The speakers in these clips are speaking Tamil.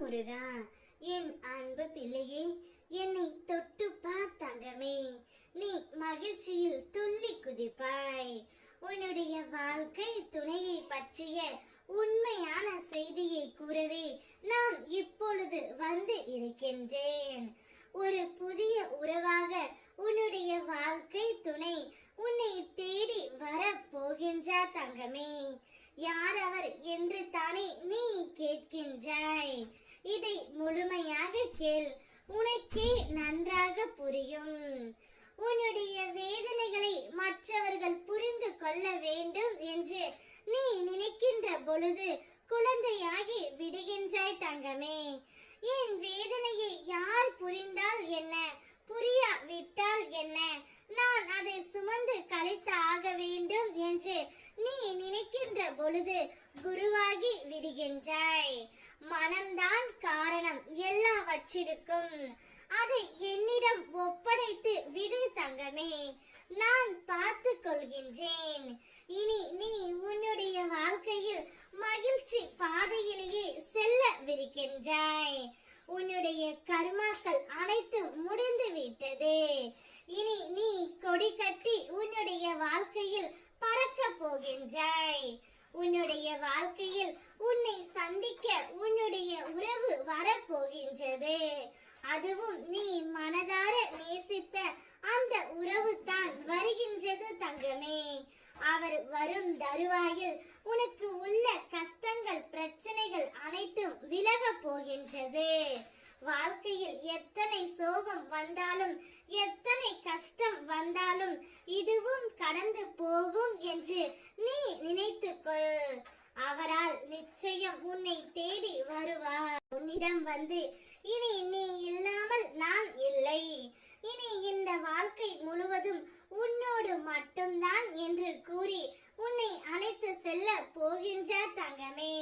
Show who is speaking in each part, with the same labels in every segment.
Speaker 1: முருகா என் அன்பு பிள்ளையே என்னை தொட்டு பார்த்தங்கமே நீ மகிழ்ச்சியில் துள்ளி குதிப்பாய். உன்னுடைய வாழ்க்கை துணையை பற்றிய உண்மையான செய்தியை கூறவே நான் இப்பொழுது வந்து இருக்கின்றேன். ஒரு புதிய உறவாக உன்னுடைய வாழ்க்கை துணை உன்னை தேடி வர போகின்றார் தங்கமே. யார் அவர் என்று தானே நீ கேட்கின்றாய். இதை முழுமையாக கேள். உனக்கே நன்றாக புரியும். உன்னுடைய வேதனைகளை மற்றவர்கள் புரிந்து கொள்ள வேண்டும் என்று நீ நினைக்கின்ற பொழுது குழந்தையாகி விடுகின்றாய் தங்கமே. என் வேதனையை யார் புரிந்தால் என்ன? புரியா விட்டால் என்ன? நான் அதை சுமந்து கழித்து ஆக வேண்டும் என்று நீ நினைக்கின்ற பொழுது குருவாகி விடுகின்றாய். மனம்தான் காரணம். எல்லாவற்றிற்கும். அதை என்னிடம் ஒப்படைத்து விடு தங்கமே. நான் பார்த்து கொள்கின்றேன். இனி நீ உன்னுடைய வாழ்க்கையில் மகிழ்ச்சி பாதையிலேயே செல்லவிருக்கின்றாய் உன்னுடைய கர்மாக்கள் அனைத்தும் முடிந்து விட்டது. இனி நீ கொடி கட்டி உன்னுடைய வாழ்க்கையில் பறக்க போகின்றாய். உன்னுடைய வாழ்க்கையில் உன்னை சந்தி வரப்போகின்றது அதுவும் நீ மனதார நேசித்த அந்த உறவு தான் வருகின்றது தங்கமே. அவர் வரும் தருவாயில் உனக்கு உள்ள கஷ்டங்கள் பிரச்சனைகள் அனைத்தும் விலக போகின்றது. வாழ்க்கையில் எத்தனை சோகம் வந்தாலும் எத்தனை கஷ்டம் வந்தாலும் இதுவும் கடந்து போகும் என்று நீ நினைத்துக்கொள். அவரால் நிச்சயம் உன்னை தேடி வருவார். உன்னிடம் வந்து இனி நீ இல்லாமல் நான் இல்லை. இனி இந்த வாழ்க்கை முழுவதும் உன்னோடு மட்டும்தான் என்று கூறி உன்னை அழைத்து செல்ல போகின்றார் தங்கமே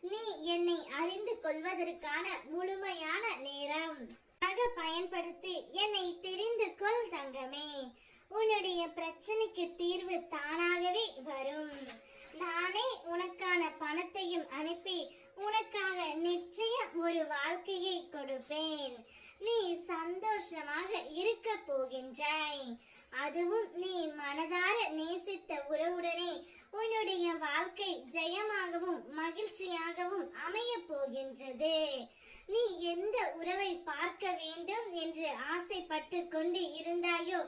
Speaker 1: நீ என்னை அறிந்து கொள்வதற்கான முழுமையான நேரம். பயன்படுத்தி என்னை தெரிந்து கொள் தங்கமே. உன்னுடைய பிரச்சனைக்கு தீர்வு தானாகவே வரும். நானே உனக்கான பணத்தையும் அனுப்பி உனக்காக நிச்சயம் ஒரு வாழ்க்கையை கொடுப்பேன். நீ சந்தோஷமாக இருக்க போகின்றாய். அதுவும் நீ மனதார நேசித்த உறவுடனே உன்னுடைய வாழ்க்கை ஜெயமாகவும் மகிழ்ச்சியாகவும் அமைய போகின்றது. நீ எந்த உறவை பார்க்க வேண்டும் என்று ஆசைப்பட்டு கொண்டு இருந்தாயோ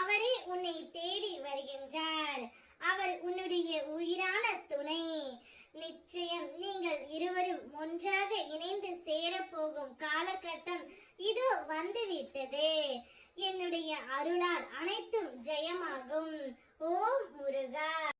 Speaker 1: அவரே உன்னை தேடி வருகின்றார். அவர் உன்னை துணை. நிச்சயம் நீங்கள் இருவரும் ஒன்றாக இணைந்து சேர போகும் காலகட்டம் இதோ வந்துவிட்டது. என்னுடைய அருளால் அனைத்தும் ஜெயமாகும். ஓம் முருகா.